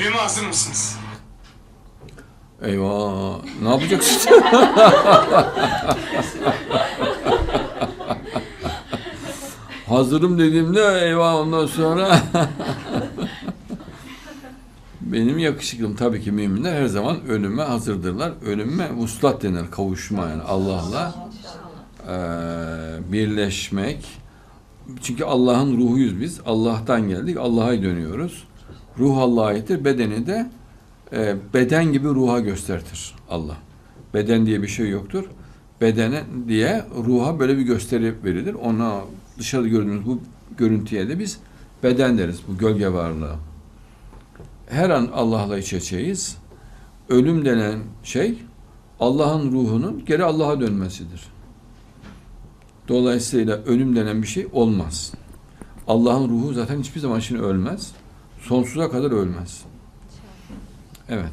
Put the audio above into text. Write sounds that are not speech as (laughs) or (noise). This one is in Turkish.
Ölüme hazır mısınız? Eyvah. Ne (laughs) yapacaksın? Hazırım dediğimde eyvah ondan sonra benim yakışıklım tabii ki müminler her zaman ölüme hazırdırlar. Ölüme vuslat denir kavuşma yani Allah'la eee, birleşmek. Çünkü Allah'ın ruhuyuz biz. Allah'tan geldik. Allah'a dönüyoruz. Ruh Allah'a aittir. Bedeni de e, beden gibi ruha göstertir Allah. Beden diye bir şey yoktur. Bedene diye ruha böyle bir gösteri verilir. Ona dışarıda gördüğümüz bu görüntüye de biz beden deriz. Bu gölge varlığı. Her an Allah'la iç içeyiz. Ölüm denen şey Allah'ın ruhunun geri Allah'a dönmesidir. Dolayısıyla ölüm denen bir şey olmaz. Allah'ın ruhu zaten hiçbir zaman için ölmez. Sonsuza kadar ölmez. Evet.